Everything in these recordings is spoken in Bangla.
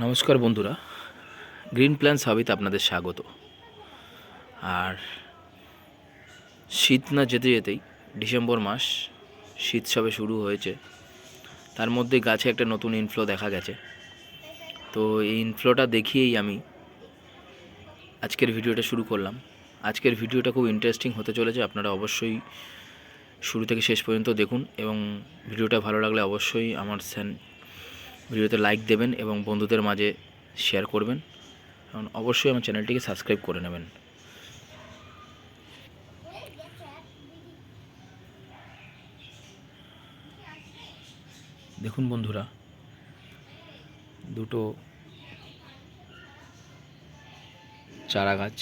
নমস্কার বন্ধুরা, গ্রিন প্ল্যান সাবিতে আপনাদের স্বাগত। আর শীত না যেতে যেতেই ডিসেম্বর মাস শীত সবে শুরু হয়েছে। তার মধ্যে গাছে একটা নতুন ইনফ্লো দেখা গেছে। তো এই ইনফ্লোটা দেখিয়েই আমি আজকের ভিডিওটা শুরু করলাম। আজকের ভিডিওটা খুব ইন্টারেস্টিং হতে চলেছে, আপনারা অবশ্যই শুরু থেকে শেষ পর্যন্ত দেখুন এবং ভিডিওটা ভালো লাগলে অবশ্যই আমার স্যান ভিডিওতে লাইক দেবেন এবং বন্ধুদের মাঝে শেয়ার করবেন। এবং অবশ্যই আমার চ্যানেলটিকে সাবস্ক্রাইব করে নেবেন। দেখুন বন্ধুরা, দুটো চারা গাছ।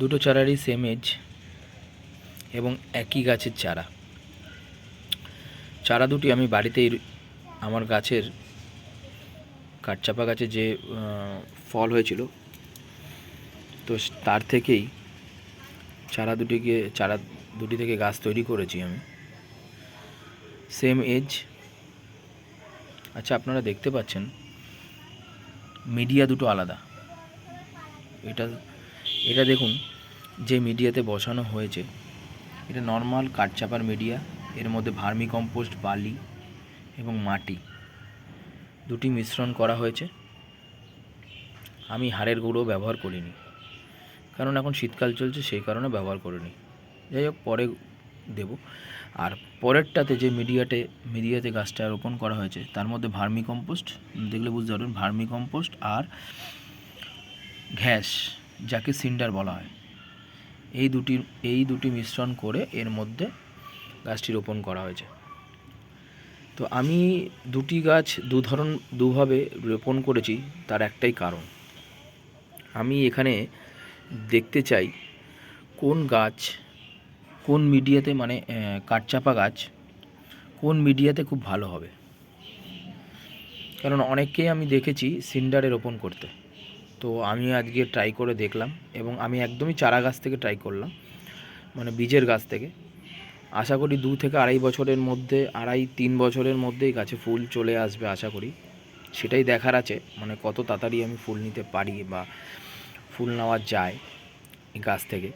দুটো চারারই সেম এজ এবং একই গাছের চারা। চারা দুটি আমি বাড়িতেই আমার গাছের কাঠচাপা গাছে যে ফল হয়েছিল, তো তার থেকেই চারা দুটিকে, চারা দুটি থেকে গাছ তৈরি করেছি আমি। সেম এজ আচ্ছা আপনারা দেখতে পাচ্ছেন, মিডিয়া দুটো আলাদা। এটা এটা দেখুন, যে মিডিয়াতে বসানো হয়েছে এটা নর্মাল কাঠচাপার মিডিয়া এর মধ্যে ভার্মি কম্পোস্ট বালি এবং মাটি। দুটি মিশ্রণ করা হয়েছে। আমি হাড়ের গুঁড়ো ব্যবহার করিনি। কারণ এখন শীতকাল চলছে, সেই কারণে ব্যবহার করিনি। যাই হোক, পরে দেব। আর পরেরটাতে যে মিডিয়াতে মিডিয়াতে গাছটা রোপণ করা হয়েছে, তার মধ্যে ভার্মি কম্পোস্ট দেখলে বুঝতে পারবেন, ভার্মি কম্পোস্ট আর ঘ্যাস যাকে সিন্ডার বলা হয়। এই দুটি এই দুটি মিশ্রণ করে এর মধ্যে গাছটি রোপণ করা হয়েছে। তো আমি দুটি গাছ দু ধরন, দুভাবে রোপণ করেছি, তার একটাই কারণ। আমি এখানে দেখতে চাই কোন গাছ, কোন মিডিয়াতে মানে কাঠচাপা গাছ, কোন মিডিয়াতে খুব ভালো হবে। কারণ অনেককেই আমি দেখেছি সিন্ডারে রোপণ করতে। তো আমি আজকে ট্রাই করে দেখলাম এবং আমি একদমই চারা গাছ থেকে ট্রাই করলাম মানে বীজের গাছ থেকে। আশা করি দু থেকে আড়াই বছরের মধ্যে, আড়াই তিন বছরের মধ্যেই গাছে ফুল চলে আসবে আশা করি। সেটাই দেখার আছে মানে কত তাড়াতাড়ি আমি ফুল নিতে পারি বা ফুল নেওয়া যায় এই গাছ থেকে।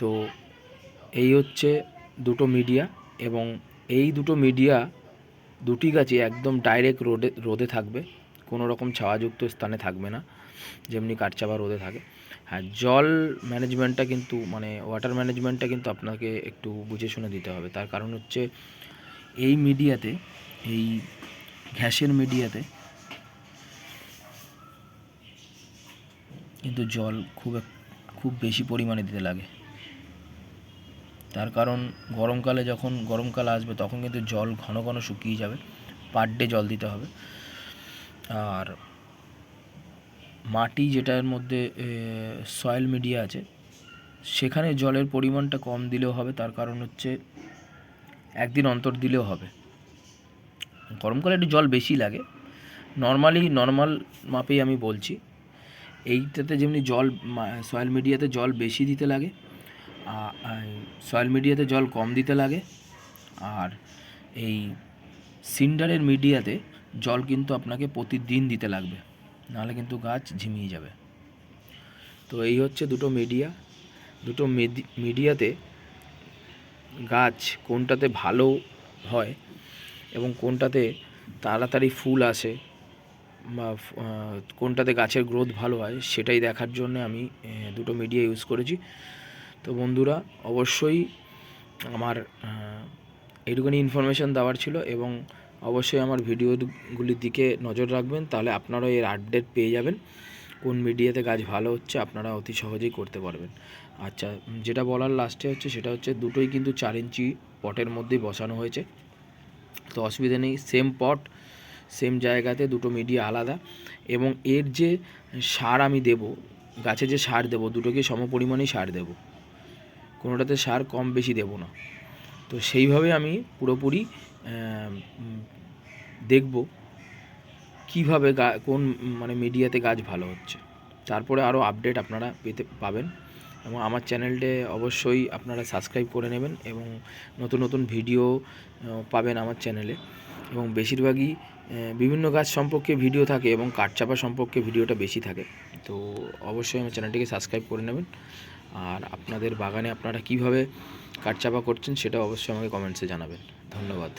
তো এই হচ্ছে দুটো মিডিয়া এবং এই দুটো মিডিয়া দুটি গাছই একদম ডাইরেক্ট রোদে রোদে থাকবে। কোনো রকম ছাওয়াযুক্ত স্থানে থাকবে না, যেমনি কাঠচাপা রোদে থাকে। হ্যাঁ জল ম্যানেজমেন্টটা কিন্তু মানে ওয়াটার ম্যানেজমেন্টটা কিন্তু আপনাকে একটু বুঝে শুনে দিতে হবে। তার কারণ হচ্ছে এই মিডিয়াতে, এই ঘ্যাসের মিডিয়াতে কিন্তু জল খুব খুব বেশি পরিমাণে দিতে লাগে। তার কারণ গরমকালে যখন, গরমকাল আসবে তখন কিন্তু জল ঘন ঘন শুকিয়ে যাবে। পার ডে জল দিতে হবে। আর মাটি যেটার মধ্যে সয়েল মিডিয়া আছে, সেখানে জলের পরিমাণটা কম দিলেও হবে, তার কারণ হচ্ছে একদিন অন্তর দিলেও হবে। গরমকালে একটু জল বেশি লাগে। নর্মালি নর্মাল মাপেই আমি বলছি। এইটাতে যেমনি জল সয়েল মিডিয়াতে জল বেশি দিতে লাগে সয়েল মিডিয়াতে জল কম দিতে লাগে, আর এই সিন্ডারের মিডিয়াতে জল কিন্তু আপনাকে প্রতিদিন দিতে লাগবে। নাহলে কিন্তু গাছ ঝিমিয়ে যাবে। তো এই হচ্ছে দুটো মিডিয়া দুটো মিডিয়াতে গাছ কোনটাতে ভালো হয় এবং কোনটাতে তাড়াতাড়ি ফুল আসে বা কোনটাতে গাছের গ্রোথ ভালো হয় সেটাই দেখার জন্য আমি দুটো মিডিয়া ইউজ করেছি। তো বন্ধুরা, অবশ্যই আমার এইটুকুনি ইনফরমেশান দেওয়ার ছিল এবং অবশ্যই আমার ভিডিওগুলির দিকে নজর রাখবেন, তাহলে আপনারাও এর আপডেট পেয়ে যাবেন। কোন মিডিয়াতে গাছ ভালো হচ্ছে আপনারা অতি সহজেই করতে পারবেন। আচ্ছা যেটা বলার লাস্টে হচ্ছে সেটা হচ্ছে দুটোই কিন্তু চার ইঞ্চি পটের মধ্যেই বসানো হয়েছে। তো অসুবিধা নেই সেম পট সেম জায়গাতে দুটো মিডিয়া আলাদা। এবং এর যে সার আমি দেব, গাছে যে সার দেব, দুটোকে সম পরিমাণেই সার দেব। কোনোটাতে সার কম বেশি দেব না। তো সেইভাবে আমি পুরোপুরি দেখব কীভাবে গা, কোন মানে মিডিয়াতে গাছ ভালো হচ্ছে। তারপরে আরও আপডেট আপনারা পেতে, পাবেন। এবং আমার চ্যানেলটে অবশ্যই আপনারা সাবস্ক্রাইব করে নেবেন এবং নতুন নতুন ভিডিও পাবেন আমার চ্যানেলে। এবং বেশিরভাগই বিভিন্ন গাছ সম্পর্কে ভিডিও থাকে এবং কাঠচাপা সম্পর্কে ভিডিওটা বেশি থাকে। তো অবশ্যই আমার চ্যানেলটিকে সাবস্ক্রাইব করে নেবেন। আর আপনাদের বাগানে আপনারা কীভাবে কাঠচাপা করছেন সেটা অবশ্যই আমাকে কমেন্টসে জানাবেন। ধন্যবাদ।